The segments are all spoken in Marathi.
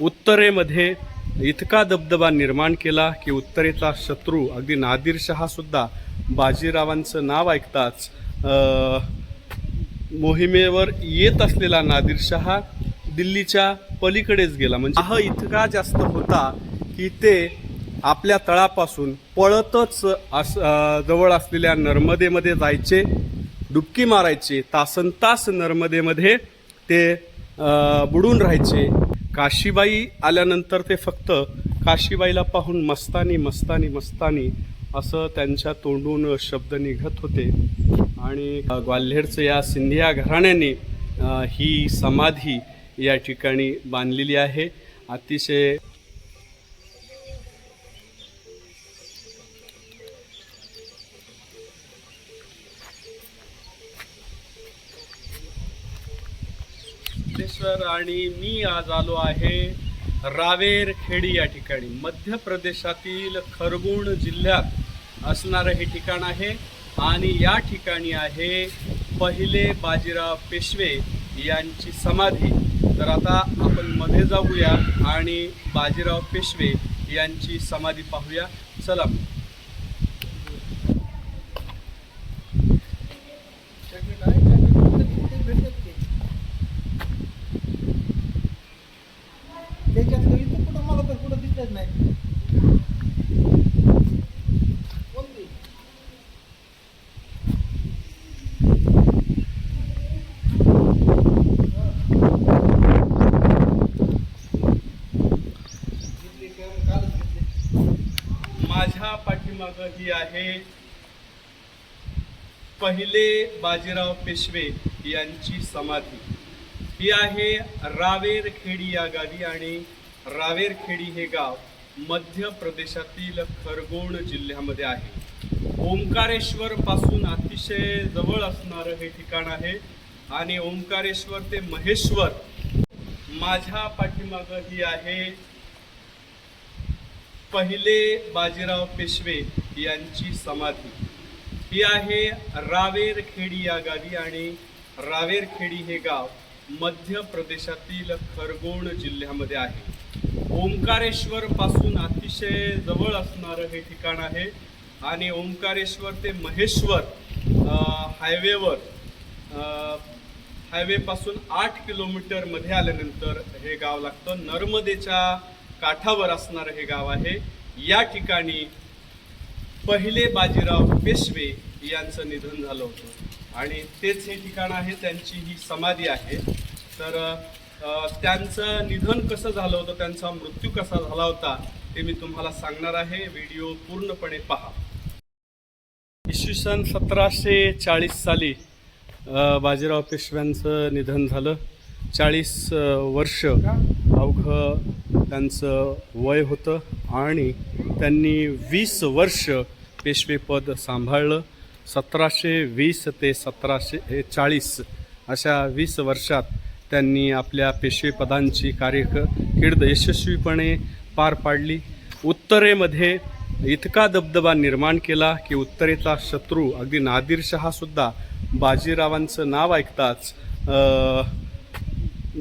उत्तरेमध्ये इतका दबदबा निर्माण केला की उत्तरेचा शत्रू अगदी नादिरशहासुद्धा बाजीरावांचं नाव ऐकताच मोहिमेवर येत असलेला नादिरशहा दिल्लीच्या पलीकडेच गेला. म्हणजे हा इतका जास्त होता की ते आपल्या तळापासून पळतच अस जवळ असलेल्या नर्मदेमध्ये जायचे डुबकी मारायचे तासन तास नर्मदेमध्ये ते बुडून राहायचे. काशीबाई आल्यानंतर ते फक्त काशीबाईला पाहून मस्तानी मस्तानी मस्तानी असं त्यांच्या तोंडून शब्द निघत होते. आणि ग्वाल्हेरचं या सिंधिया घराण्याने ही समाधी या ठिकाणी बांधलेली आहे. अतिशय सिद्धेश्वर आणि मी आज आलो आहे रावेर खेडी या ठिकाणी. मध्य प्रदेशातील खरगुण जिल्ह्यात असणारं हे ठिकाण आहे आणि या ठिकाणी आहे पहिले बाजीराव पेशवे यांची समाधी. तर आता आपण मध्ये जाऊया आणि बाजीराव पेशवे यांची समाधी पाहूया. चला तर नाही. माझ्या पाठीमाग ही आहे पहिले बाजीराव पेशवे यांची समाधी. ही आहे रावेर खेडी या गावी आणि रावेरखेडी हे गाव मध्य प्रदेशातील खरगोण जिल्ह्यामध्ये आहे. ओंकारेश्वर पासून अतिशय जवळ असणारं हे ठिकाण आहे आणि ओंकारेश्वर ते महेश्वर माझ्या पाठीमाग ही आहे पहिले बाजीराव पेशवे यांची समाधी. ही आहे रावेरखेडी या गावी आणि रावेरखेडी हे गाव मध्य प्रदेशातील खरगोण जिल्ह्यामध्ये आहे. ओंकारेश्वर पासून अतिशय जवळ असणारं हे ठिकाण आहे. आणि ओंकारेश्वर ते महेश्वर हायवेवर हायवेपासून आठ किलोमीटरमध्ये आल्यानंतर हे गाव लागतं. नर्मदेच्या काठावर असणारं हे गाव आहे. या ठिकाणी पहिले बाजीराव पेशवे यांचं निधन झालं होतं. आणि तेच हे ठिकाण आहे त्यांची ही समाधी आहे. तर त्यांचं निधन कसं झालं होतं त्यांचा मृत्यू कसा झाला होता ते मी तुम्हाला सांगणार आहे. व्हिडिओ पूर्णपणे पहा. इसवी सन सतराशे चाळीस साली बाजीराव पेशव्यांचं निधन झालं. चाळीस वर्ष अवघं त्यांचं वय होतं आणि त्यांनी वीस वर्ष पेशवेपद सांभाळलं. सतराशे वीस ते सतराशे चाळीस अशा वीस वर्षात त्यांनी आपल्या पेशवेपदांची कार्यकिर्द यशस्वीपणे पार पाडली. उत्तरेमध्ये इतका दबदबा निर्माण केला की उत्तरेचा शत्रू अगदी नादिरशहासुद्धा बाजीरावांचं नाव ऐकताच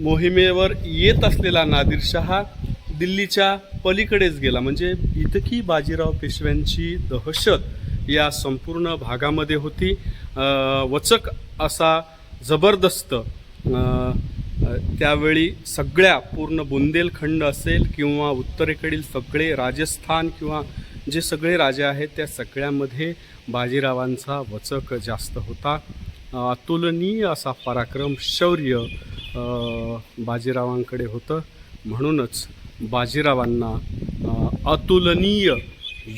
मोहिमेवर येत असलेला नादिरशहा दिल्लीच्या पलीकडेच गेला. म्हणजे इतकी बाजीराव पेशव्यांची दहशत या संपूर्ण भागामध्ये होती. वचक असा जबरदस्त त्यावेळी सगळ्या पूर्ण बुंदेलखंड असेल किंवा उत्तरेकडील सगळे राजस्थान किंवा जे सगळे राजे आहेत त्या सगळ्यामध्ये बाजीरावांचा वचक जास्त होता. अतुलनीय असा पराक्रम शौर्य बाजीरावांकडे होतं. म्हणूनच बाजीरावांना अतुलनीय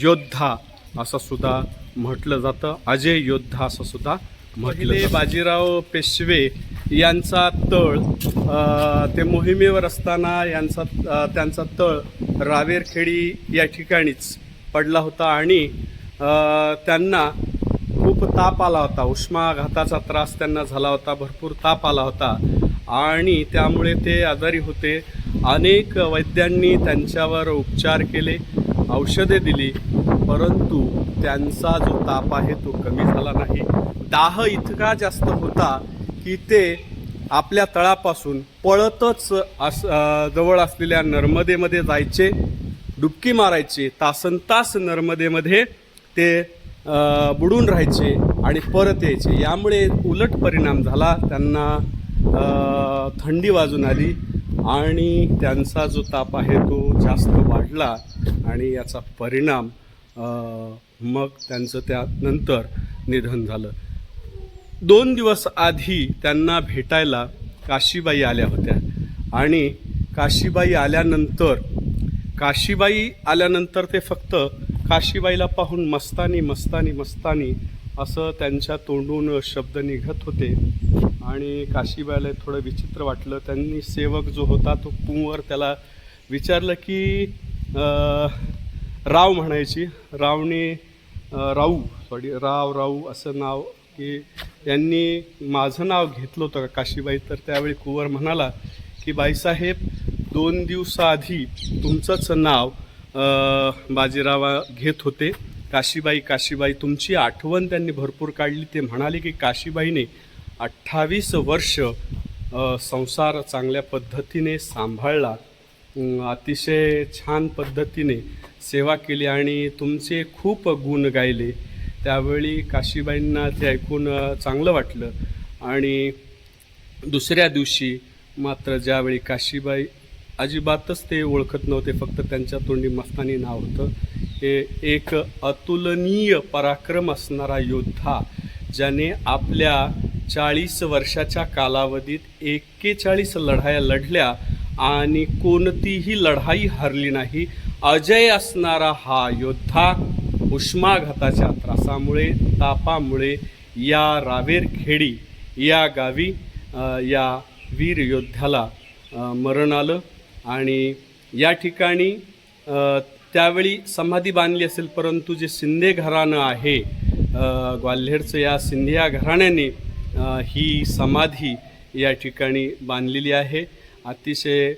योद्धा असं सुद्धा म्हटलं जातं. अजय योद्धा असं सुद्धा म्हटले बाजीराव पेशवे यांचा तळ ते मोहिमेवर असताना यांचा त्यांचा तळ रावेरखेडी या ठिकाणीच पडला होता आणि त्यांना खूप ताप आला होता. उष्माघाताचा त्रास त्यांना झाला होता भरपूर ताप आला होता. आणि त्यामुळे ते आजारी होते. अनेक वैद्यांनी त्यांच्यावर उपचार केले औषधे दिली परंतु त्यांचा जो ताप आहे तो कमी झाला नाही. दाह इतका जास्त होता की ते आपल्या तळापासून पळतच अस जवळ असलेल्या नर्मदेमध्ये जायचे डुबकी मारायचे तासन तास नर्मदेमध्ये ते बुडून राहायचे आणि परत यायचे. यामुळे उलट परिणाम झाला त्यांना थंडी वाजून आली आणि त्यांचा जो ताप आहे तो जास्त वाढला आणि याचा परिणाम मग त्यांचं त्यानंतर निधन झालं. दोन दिवस आधी त्यांना भेटायला काशीबाई आल्या होत्या. आणि काशीबाई आल्यानंतर काशीबाई आल्यानंतर ते फक्त काशीबाईला पाहून मस्तानी मस्तानी मस्तानी असं त्यांच्या तोंडून शब्द निघत होते. आणि काशीबाईला थोडं विचित्र वाटलं. त्यांनी सेवक जो होता तो पुंवर त्याला विचारलं की राव म्हणायची. रावने राऊ सॉरी राव राऊ असं नाव की यांनी माझं नाव घेतलं होतं काशीबाई? तर त्यावेळी कुंवर म्हणाला की बाईसाहेब दोन दिवसाआधी तुमचंच नाव बाजीराव बाजीरावा घेत होते. काशीबाई काशीबाई तुमची आठवण त्यांनी भरपूर काढली. ते म्हणाले की काशीबाईने अठ्ठावीस वर्ष संसार चांगल्या पद्धतीने सांभाळला. अतिशय छान पद्धतीने सेवा केली आणि तुमचे खूप गुण गायले. त्यावेळी काशीबाईंना ते ऐकून चांगलं वाटलं. आणि दुसऱ्या दिवशी मात्र ज्यावेळी काशीबाई अजिबातच ते ओळखत नव्हते फक्त त्यांच्या तोंडी मस्तानी नाव होतं हे एक अतुलनीय पराक्रम असणारा योद्धा ज्याने आपल्या चाळीस वर्षाच्या कालावधीत एक्केचाळीस लढाया लढल्या आणि कोणतीही लढाई हरली नाही. अजय असणारा हा योद्धा उष्माघाताच्या त्रासामुळे तापामुळे या रावेरखेडी या गावी या वीर योद्ध्याला मरण आलं. आणि या ठिकाणी त्यावेळी समाधी बांधली असेल परंतु जे शिंदे घराणं आहे ग्वाल्हेरचं या सिंधिया घराण्याने ही समाधी या ठिकाणी बांधलेली आहे. अतिशय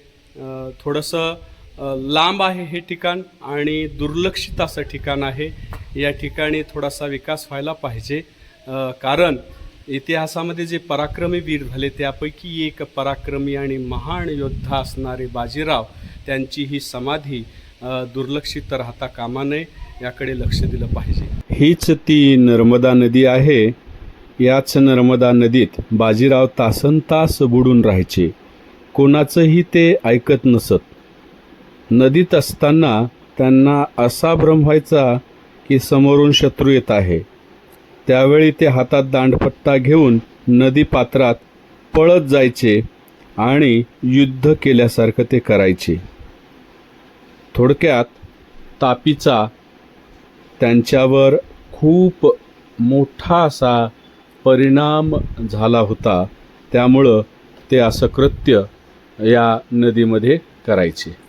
थोडंसं लांब आहे हे ठिकाण आणि दुर्लक्षित असं ठिकाण आहे. या ठिकाणी थोडासा विकास व्हायला पाहिजे. कारण इतिहासामध्ये जे पराक्रमी वीर झाले त्यापैकी एक पराक्रमी आणि महान योद्धा असणारे बाजीराव त्यांची ही समाधी दुर्लक्षित राहता कामा नये याकडे लक्ष दिलं पाहिजे. हीच ती नर्मदा नदी आहे. याच नर्मदा नदीत बाजीराव तासन तास बुडून राहायचे. कोणाचंही ते ऐकत नसत. नदीत असताना त्यांना असा भ्रम व्हायचा की समोरून शत्रू येत आहे. त्यावेळी ते हातात दांडपट्टा घेऊन नदी पात्रात पळत जायचे आणि युद्ध केल्यासारखं ते करायचे. थोडक्यात तापीचा त्यांच्यावर खूप मोठा असा परिणाम झाला होता. त्यामुळं ते असं कृत्य या नदीमध्ये करायचे.